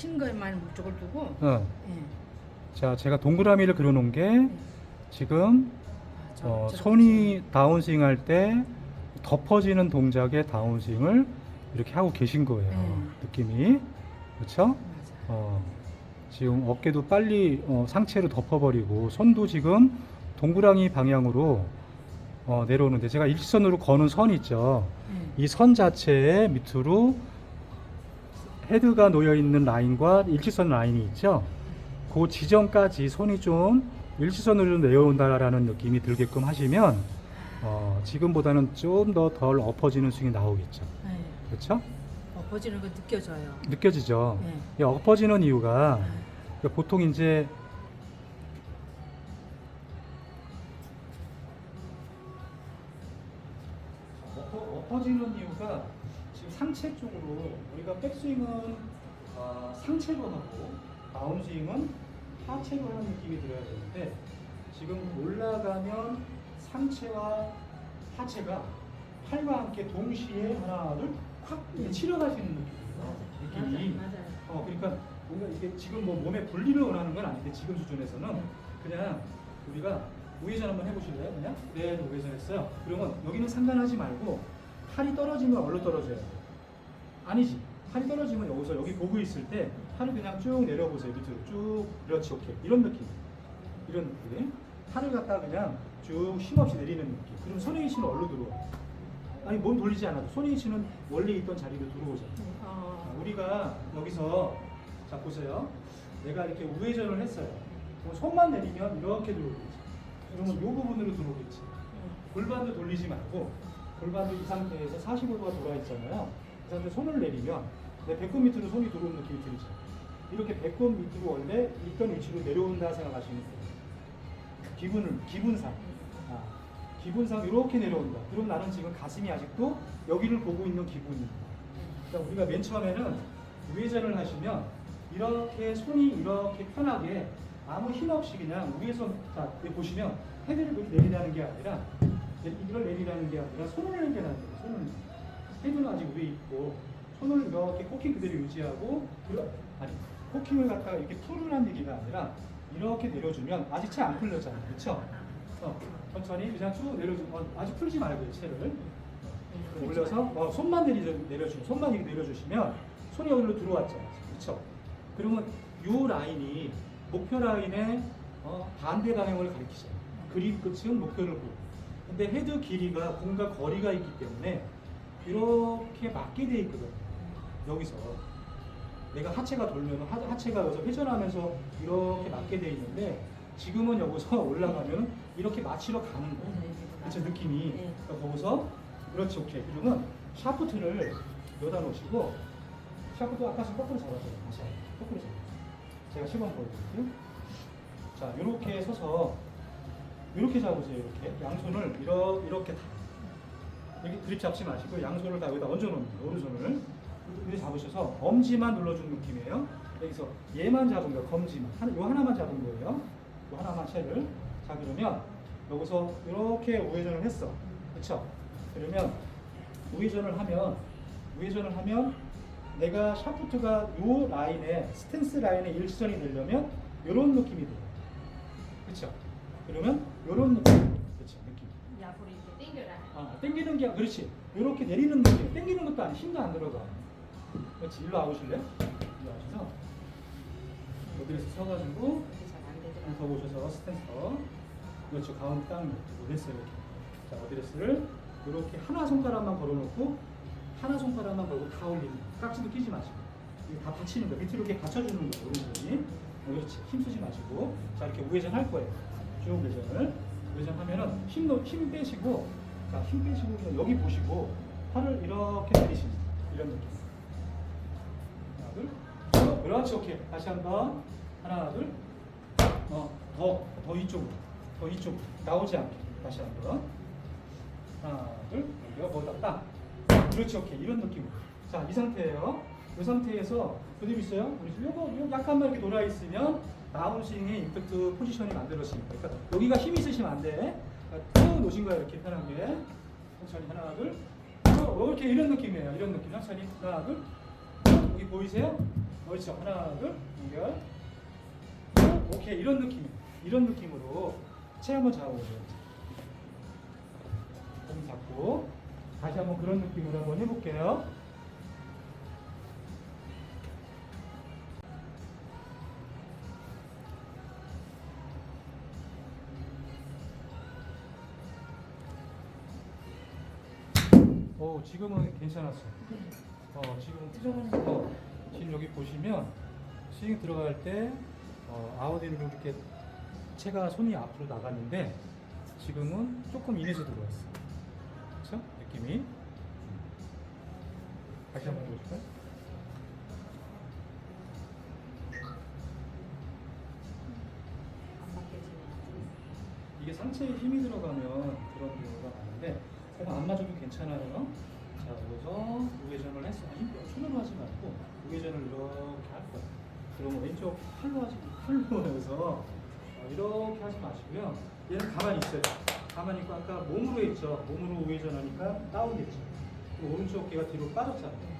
신 거에만 목적을 두고 어. 예. 자, 제가 동그라미를 그려놓은 게 지금 아, 저- 어, 저렇게 손이 다운스윙 할 때 덮어지는 동작의 다운스윙을 이렇게 하고 계신 거예요. 네. 느낌이. 그렇죠? 맞아. 어, 지금 어깨도 빨리 어, 상체로 덮어버리고 손도 지금 동그라미 방향으로 어, 내려오는데 제가 일직선으로 거는 선 있죠. 예. 이 선 자체의 밑으로 헤드가 놓여 있는 라인과 일직선 라인이 있죠. 그 지점까지 손이 좀 일직선으로 내려온다라는 느낌이 들게끔 하시면 어, 지금보다는 좀 더 덜 엎어지는 스윙이 나오겠죠. 예. 그렇죠? 엎어지는 거 느껴져요. 느껴지죠. 예. 이 엎어지는 이유가 아, 보통 이제 엎어, 엎어 지는 이유가 지금 상체 쪽으로 우리가 백스윙은 아, 상체로 하고 다운스윙은 하체로 하는 느낌이 들어야 되는데 지금 올라가면 상체와 하체가 팔과 함께 동시에 하나 둘콱 치러가시는 느낌이에요. 느낌이. 맞아요. 어, 그러니까 뭔가 이게 지금 뭐 몸에 분리를 원하는 건 아닌데 지금 수준에서는 그냥 우리가 우회전 한번 해보실래요? 그냥 네, 우회전 했어요. 그러면 여기는 상관하지 말고 팔이 떨어지면 얼로 떨어져요? 아니지. 팔이 떨어지면 여기서 여기 보고 있을 때 팔을 그냥 쭉 내려보세요 밑으로 쭉 그렇지 오케이 이런 느낌 이런 느낌 팔을 갖다 그냥 쭉 힘없이 내리는 느낌 그럼 손의 위치는 얼로 들어와 아니 몸 돌리지 않아도 손의 위치는 원래 있던 자리로 들어오잖아 우리가 여기서 자 보세요. 내가 이렇게 우회전을 했어요. 손만 내리면 이렇게 들어오겠지. 그러면 이 부분으로 들어오겠지. 예. 골반도 돌리지 말고 골반도 이 상태에서 45도가 돌아 있잖아요. 그 상태 손을 내리면 내 배꼽 밑으로 손이 들어오는 느낌이 들죠. 이렇게 배꼽 밑으로 원래 있던 위치로 내려온다 생각하시면 돼요. 기분을 기분상 아, 기분상 이렇게 내려온다. 그럼 나는 지금 가슴이 아직도 여기를 보고 있는 기분입니다. 그러니까 우리가 맨 처음에는 우회전을 하시면 이렇게 손이 이렇게 편하게 아무 힘 없이 그냥 위에서 자 보시면 헤드를 이렇게 내리라는 게 아니라 이걸 내리라는 게 아니라 손을 내리라는 거예요. 손을 헤드는 아직 위에 있고 손을 이렇게 코킹 그대로 유지하고 아니 코킹을 갖다가 이렇게 풀으라는 얘기가 아니라 이렇게 내려주면 아직 채 안 풀렸잖아요. 그렇죠? 어, 천천히 그냥 쭉 내려주면 어, 아직 풀지 말고요 채를 예. 올려서 어, 손만 내려, 내려주면 손만 이렇게 내려주시면 손이 여기로 들어왔죠. 그렇죠? 그러면 이 라인이 목표 라인의 어, 반대 방향을 가리키죠. 그립 끝은 목표를 보고. 근데 헤드 길이가 공과 거리가 있기 때문에 이렇게 맞게 돼 있거든요. 여기서 내가 하체가 돌면 하, 하체가 여기서 회전하면서 이렇게 맞게 돼 있는데 지금은 여기서 올라가면 이렇게 맞추러 가는 거예요. 그쵸 느낌이 네. 그러니까 거기서 그렇지 오케이 그러면 샤프트를 여다 놓으시고 샤프트 아까서 거꾸로 잡아줘요 다시 거꾸로 잡아요 제가 시범 보여드릴게요. 자 이렇게 서서 이렇게 잡으세요 이렇게. 양손을 이러, 이렇게 다. 여기 그립 잡지 마시고 양손을 다 여기다 얹어놓습니다 오른손을. 이렇게 잡으셔서 엄지만 눌러주는 느낌이에요. 여기서 얘만 잡은 거예요 검지만. 하나, 요 하나만 잡은 거예요. 요 하나만 채를. 자 그러면 여기서 이렇게 우회전을 했어. 그쵸? 그러면 우회전을 하면 우회전을 하면 내가 샤프트가 요 라인에 스탠스 라인에 일치선이 되려면 이런 느낌이 돼요 그쵸 그러면 이런 느낌 그쵸 느낌 이 앞으로 이렇게 당겨라. 아, 당기는 게 그렇지. 이렇게 내리는 느낌. 당기는 것도 아니 힘도 안 들어가. 그렇지. 일로 와보실래? 일로 와셔서 어디에서 서가지고 잘안 되더라. 더 보셔서 스탠서. 그렇죠. 가운데 딱 됐어요. 이렇게. 자, 어드레스를 이렇게 하나 손가락만 걸어놓고 하나 손가락만 걸고 다 올리는 거예요. 깍지도 끼지 마시고. 이거 다 받치는 거예요. 밑으로 이렇게 받쳐주는 거예요. 오른손이. 어, 그렇지. 힘 쓰지 마시고. 자, 이렇게 우회전 할 거예요. 쭉 우회전을. 우회전 하면은 힘, 힘 빼시고, 자, 힘 빼시고 그냥 여기 보시고 팔을 이렇게 내리시는 이런 느낌. 하나, 둘. 어, 그렇지. 오케이. 다시 한 번. 하나, 둘. 어, 더, 더 이쪽으로. 더 이쪽으로. 나오지 않게. 다시 한 번. 하나, 둘. 여기가 거기다 딱. 그렇지, 오케이. 이런 느낌으로. 자, 이 상태예요. 이 상태에서 그대로 있어요. 우리 지금 요거, 요 약간만 이렇게 돌아 있으면 다운스윙의 임팩트 포지션이 만들어지니까. 그러니까 여기가 힘 있으시면 안 돼. 그러니까 쭉 놓으신 거예요. 이렇게 편하게. 천천히 하나, 둘. 어, 이렇게 이런 느낌이에요. 이런 느낌. 천천히 하나, 둘. 여기 보이세요? 그렇죠. 하나, 둘, 연결. 오케이. 이런 느낌. 이런 느낌으로 채 한번 잡아보세요. 몸 잡고 다시 한번 그런 느낌으로 한번 해볼게요. 오, 지금은 괜찮았어. 어, 지금 들어가는 어, 지금 여기 보시면 스윙 들어갈 때 어, 아웃으로 이렇게 채가 손이 앞으로 나갔는데 지금은 조금 인에서 들어왔어. 그렇죠? 느낌이. 다시 한번 보실까요? 이게 상체에 힘이 들어가면 그런 경우가 많은데 제가 안 맞아도 괜찮아요. 자, 여기서 우회전을 했어. 아니, 손으로 하지 말고 우회전을 이렇게 할 거예요. 그러면 왼쪽 팔로 하지 팔로 해서 어, 이렇게 하지 마시고요. 얘는 가만히 있어요. 가만히 있고 아까 몸으로 했죠. 몸으로 우회전하니까 다운됐죠. 그리고 오른쪽 어깨가 뒤로 빠졌잖아요.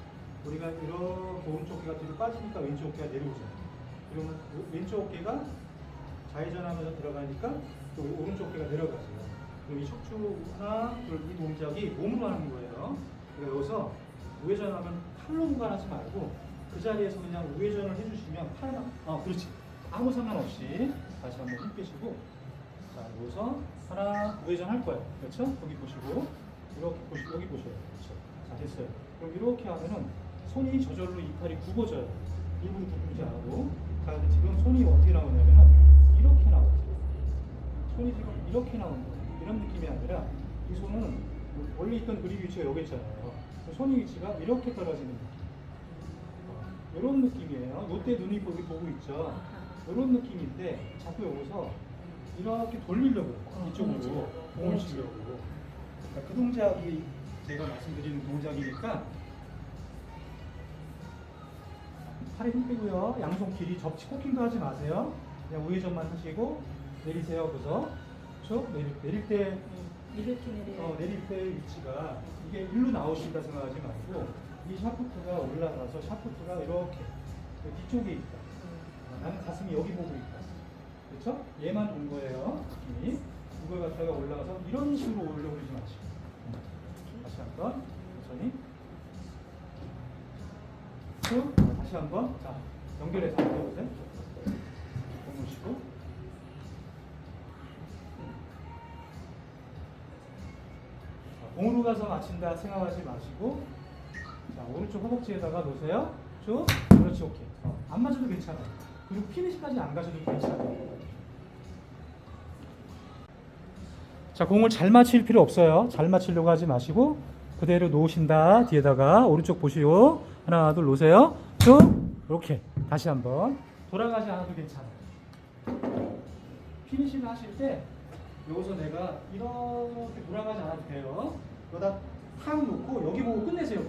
우리가 이렇게 오른쪽 어깨가 뒤로 빠지니까 왼쪽 어깨가 내려오잖아요. 그러면 왼쪽 어깨가 좌회전하면서 들어가니까 또 오른쪽 어깨가 내려가죠. 그럼 이 척추 하나, 둘, 이 동작이 몸으로 하는 거예요. 그러니까 여기서 우회전하면 팔로 무관하지 말고 그 자리에서 그냥 우회전을 해주시면 팔, 어, 그렇지. 아무 상관없이 다시 한번 힘 빼시고 자, 여기서 하나 우회전 할 거예요. 그렇죠? 여기 보시고 이렇게 보시 여기 보셔요. 그렇죠? 자, 됐어요. 그럼 이렇게 하면은 손이 저절로 이 팔이 굽어져요. 일부러 굽지 않고. 자, 지금 손이 어떻게 나오냐면은 이렇게 나와요. 손이 지금 이렇게 거예요. 이런 느낌이 아니라 이 손은 원래 있던 그립 위치가 여기 있잖아요. 그 손이 위치가 이렇게 떨어지는 느낌. 이런 느낌이에요. 요때 눈이 보기 보고 있죠. 이런 느낌인데 자꾸 여기서 이렇게 돌리려고. 어, 이쪽으로. 공을 치려고. 그러니까 그 동작이 제가 말씀드리는 동작이니까 팔에 힘 빼고요. 양손 길이 접지 코킹도 하지 마세요. 그냥 우회전만 하시고 내리세요. 그래서 쭉 내릴, 내릴 때 이렇게 내려. 어, 내릴 때 위치가 이게 일로 나오신다 생각하지 말고 이 샤프트가 올라가서 샤프트가 이렇게 그 뒤쪽에 있다. 어, 나는 가슴이 여기 보고 있다. 그렇죠? 얘만 온 거예요. 느낌이. 이걸 갖다가 올라가서 이런 식으로 올려버리지 마시고. 음. 다시 한번 천천히. 쭉. 자, 다시 한번. 자, 연결해서 해보세요. 보시고. 공으로 가서 맞힌다 생각하지 마시고 자 오른쪽 허벅지에다가 놓으세요. 쭉. 그렇지 오케이. 어, 안 맞아도 괜찮아요. 그리고 피니시까지 안 가셔도 괜찮아요. 자 공을 잘 맞힐 필요 없어요. 잘 맞추려고 하지 마시고 그대로 놓으신다. 뒤에다가 오른쪽 보시고 하나 둘 놓으세요. 쭉. 이렇게 다시 한번. 돌아가지 않아도 괜찮아요. 피니시를 하실 때 여기서 내가 이렇게 돌아가지 않아도 돼요. 여기다 탁 놓고 여기 보고 끝내세요.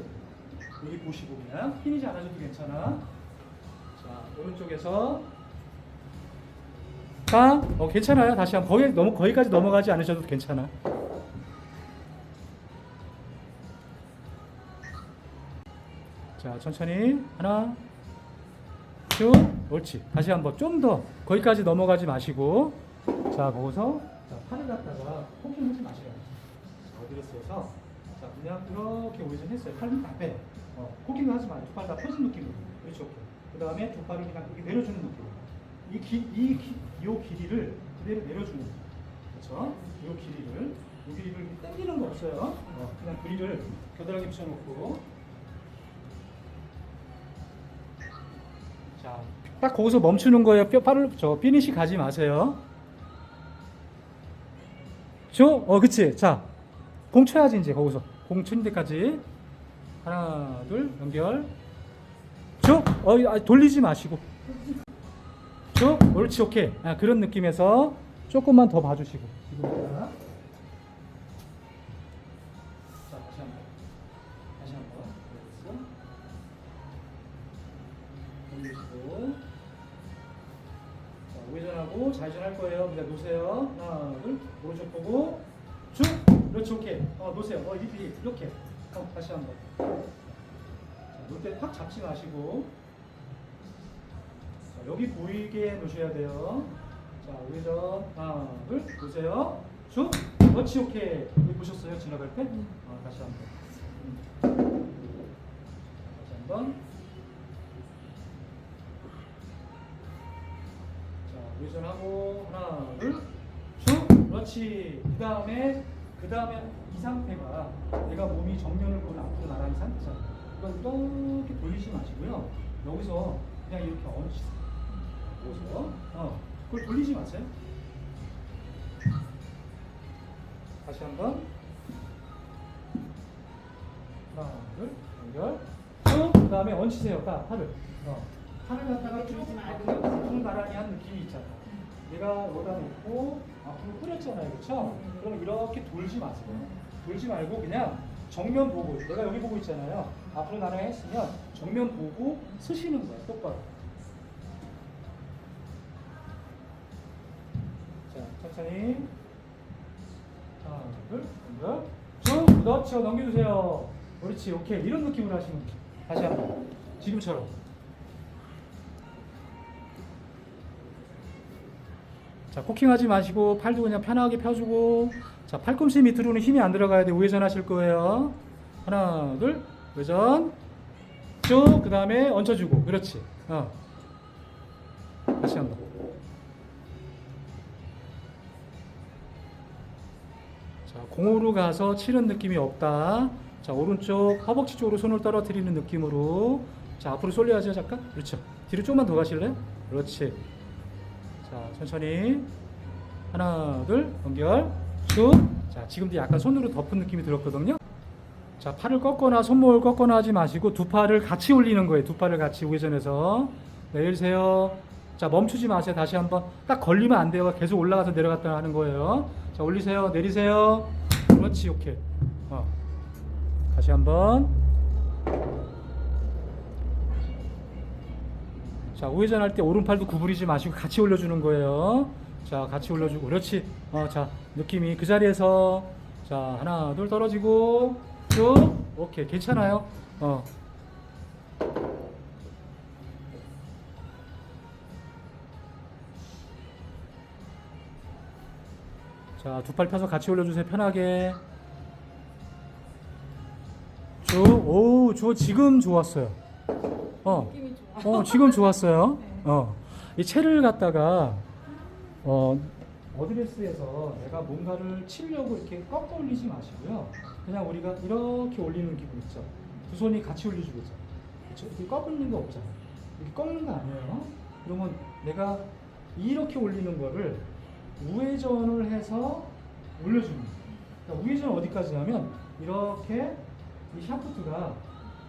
여기 보시고 그냥 안 하셔도 괜찮아. 자 오른쪽에서 자, 어 괜찮아요. 다시 한번 거기 너무 거기까지 넘어가지 않으셔도 괜찮아. 자 천천히 하나 쭉 옳지 다시 한번 좀 더 거기까지 넘어가지 마시고 자 거기서 자 팔을 갖다가 하지 마셔요 자, 어디로 써서 자 그냥 이렇게 오리진 했어요 팔을 다 빼. 어, 포킹 하지 마요 두팔 다 펴진 느낌으로 그렇죠 그 다음에 두 팔을 그냥 이렇게 내려주는 느낌으로 이, 기, 이, 기, 요 길이를 그대로 내려주는 거예요 그렇죠 요 길이를 요 길이를 당기는 거 없어요 어, 그냥 그리를 겨드랑이 붙여놓고 자, 딱 거기서 멈추는 거예요. 뼈 팔을 저 피니시 가지 마세요. 죠? 어, 그치. 자, 공 쳐야지 이제 거기서 공 치는 데까지 하나, 둘, 연결. 쭉. 어, 아, 돌리지 마시고. 쭉. 옳지, 오케이. 아, 그런 느낌에서 조금만 더 봐주시고. 지금보다. 자, 다시 한 번. 다시 한 번. 그랬어. 올리시고 자 우회전하고 좌회전 할 거예요 이제 놓으세요 하나 둘 오른쪽 보고 쭉 그렇지 오케이 어 놓으세요 어 이렇게 이렇게 어 다시 한번 자 놓을 때확 잡지 마시고 자, 여기 보이게 놓으셔야 돼요. 자, 우회전 하나, 둘, 보세요. 쭉, 그렇지, 오케이. 여기 보셨어요? 지나갈 때? 어, 다시 한 번. 음. 다시 한 번. 자, 우회전하고 하나, 둘, 쭉, 그렇지. 그 다음에 그 다음에 이 상태가 내가 몸이 정면을 보는 앞으로 나가는 상태잖아. 이걸 이렇게 돌리지 마시고요. 여기서 그냥 이렇게 얹으세요. 보세요. 어, 그걸 돌리지 마세요. 다시 한번. 하나, 둘, 연결. 쭉, 그 다음에 얹히세요. 딱, 팔을. 어. 팔을 갖다가 쭉 돌리지 말고 앞으로 나란히 한 느낌이 있잖아. 내가 여기다 놓고 앞으로 뿌렸잖아요. 그렇죠? 그럼 이렇게 돌지 마세요. 돌지 말고 그냥 정면 보고 내가 여기 보고 있잖아요. 앞으로 나란히 했으면 정면 보고 쓰시는 거예요. 똑바로. 자, 천천히. 하나, 둘, 연결. 쭉, 그렇죠. 넘겨주세요. 그렇지, 오케이. 이런 느낌으로 하시면 돼요. 다시 한 번. 지금처럼. 자, 코킹하지 마시고 팔도 그냥 편하게 펴주고 자, 팔꿈치 밑으로는 힘이 안 들어가야 돼. 우회전 하실 거예요. 하나, 둘, 우회전. 쭉, 그 다음에 얹혀주고. 그렇지. 어. 다시 한 번. 자, 공으로 가서 치는 느낌이 없다. 자, 오른쪽 허벅지 쪽으로 손을 떨어뜨리는 느낌으로. 자, 앞으로 쏠려야죠, 잠깐. 그렇죠. 뒤로 조금만 더 가실래요? 그렇지. 자, 천천히. 하나, 둘, 연결. 쭉. 자, 지금도 약간 손으로 덮은 느낌이 들었거든요. 자, 팔을 꺾거나 손목을 꺾거나 하지 마시고 두 팔을 같이 올리는 거예요. 두 팔을 같이 우회전해서. 내리세요. 자, 멈추지 마세요. 다시 한번. 딱 걸리면 안 돼요. 계속 올라가서 내려갔다 하는 거예요. 자, 올리세요. 내리세요. 그렇지, 오케이. 어. 다시 한번. 자, 우회전 할 때 오른팔도 구부리지 마시고 같이 올려주는 거예요. 자, 같이 올려주고. 그렇지. 어, 자, 느낌이 그 자리에서. 자, 하나, 둘 떨어지고. 쭉. 오케이. 괜찮아요. 어. 자, 두 팔 펴서 같이 올려주세요. 편하게. 쭉. 오, 저 지금 좋았어요. 어. 어, 지금 좋았어요. 네. 어. 이 채를 갖다가 어, 어드레스에서 내가 뭔가를 치려고 이렇게 꺾어 올리지 마시고요. 그냥 우리가 이렇게 올리는 기분 있죠. 두 손이 같이 올려주고 있죠. 그렇죠? 이렇게 꺾는 거 없잖아. 이렇게 꺾는 거 아니에요. 그러면 내가 이렇게 올리는 거를 우회전을 해서 올려주는 거예요. 그러니까 우회전은 어디까지냐면 이렇게 이 샤프트가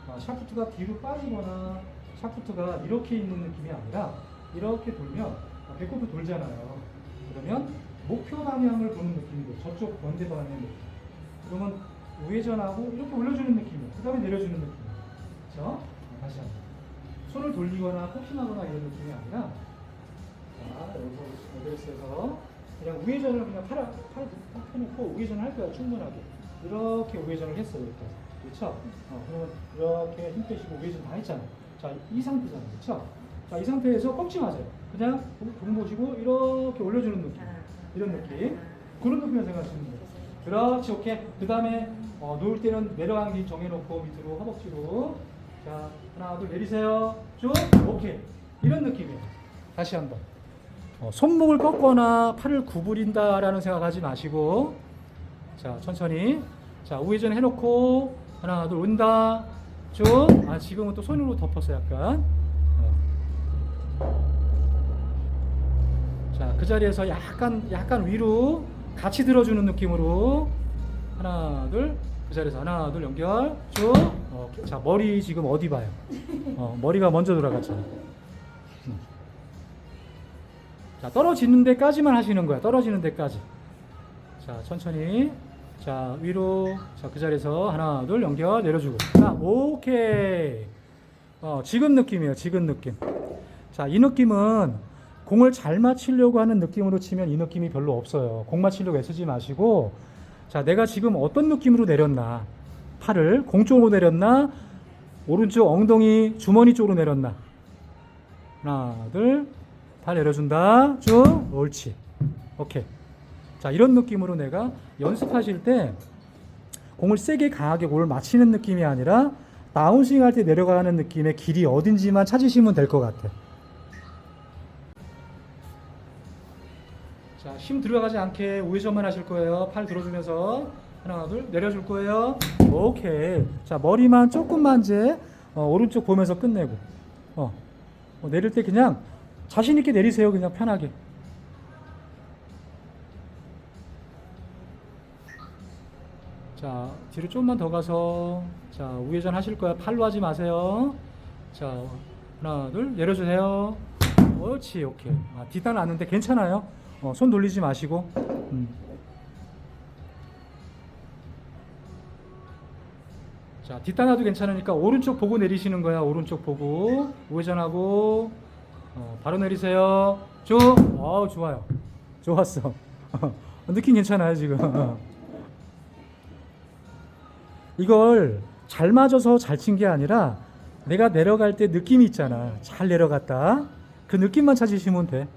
아, 샤프트가 뒤로 빠지거나 샤프트가 이렇게 있는 느낌이 아니라 이렇게 돌면 아, 배꼽도 돌잖아요. 그러면 목표 방향을 보는 느낌이 돼. 저쪽 번대 방향의 느낌. 그러면 우회전하고 이렇게 올려주는 느낌이에요. 그 다음에 내려주는 느낌이에요. 그렇죠? 아, 다시 한번. 손을 돌리거나 코킹하거나 이런 느낌이 아니라 자, 여기서 여기서 그냥 우회전을 그냥 팔, 팔, 팔 펴놓고 우회전을 할 거야 충분하게 이렇게 우회전을 했어요 여기까지 그렇죠? 어, 그러면 이렇게 힘 빼시고 우회전 다 했잖아 자 이 상태잖아 그렇죠? 자이 상태에서 꺾지 마세요. 그냥 돈 보시고 이렇게 올려주는 느낌. 이런 느낌. 그런 느낌을 생각하시면 돼요. 그렇지 오케이. 그 다음에 어, 놓을 때는 길 정해놓고 밑으로 허벅지로. 자 하나 둘 내리세요. 쭉. 오케이. 이런 느낌이에요. 다시 한 번. 어, 손목을 꺾거나 팔을 구부린다라는 생각하지 마시고. 자 천천히. 자 우회전 해놓고 하나 둘 온다 쭉 아 지금은 또 손으로 덮었어 약간 어. 자그 자리에서 약간 약간 위로 같이 들어주는 느낌으로 하나 둘 그 자리에서 하나 둘 연결 쭉자 머리 지금 어디 봐요 어, 머리가 먼저 돌아갔잖아 음. 자, 떨어지는 데까지만 하시는 거야. 떨어지는 데까지. 자, 천천히. 자, 위로. 자, 그 자리에서 하나, 둘, 연결, 내려주고. 자, 오케이. 어, 지금 느낌이에요. 지금 느낌. 자, 이 느낌은 공을 잘 맞추려고 하는 느낌으로 치면 이 느낌이 별로 없어요. 공 맞추려고 애쓰지 마시고, 자, 내가 지금 어떤 느낌으로 내렸나. 팔을 공 쪽으로 내렸나, 오른쪽 엉덩이 주머니 쪽으로 내렸나? 하나, 둘, 발 내려준다. 쭉, 옳지. 오케이. 자, 이런 느낌으로 내가 연습하실 때 공을 세게 강하게 공을 맞히는 느낌이 아니라 다운스윙 할 때 내려가는 느낌의 길이 어딘지만 찾으시면 될 것 같아. 자, 힘 들어가지 않게 우회전만 하실 거예요. 팔 들어주면서 하나, 둘 내려줄 거예요. 오케이. 자, 머리만 조금만 이제 어, 오른쪽 보면서 끝내고. 어, 어, 내릴 때 그냥 자신 있게 내리세요. 그냥 편하게. 자, 뒤로 좀만 더 가서 자, 우회전 하실 거야. 팔로 하지 마세요. 자, 하나, 둘 내려주세요. 옳지, 오케이. 아, 뒷단 왔는데 괜찮아요. 어, 손 돌리지 마시고. 음. 자, 뒷단화도 괜찮으니까 오른쪽 보고 내리시는 거야. 오른쪽 보고 우회전하고 어, 바로 내리세요. 쭉. 어, 좋아요. 좋았어. 느낌 괜찮아요 지금. 이걸 잘 맞아서 잘 친 게 아니라 내가 내려갈 때 느낌이 있잖아. 잘 내려갔다. 그 느낌만 찾으시면 돼.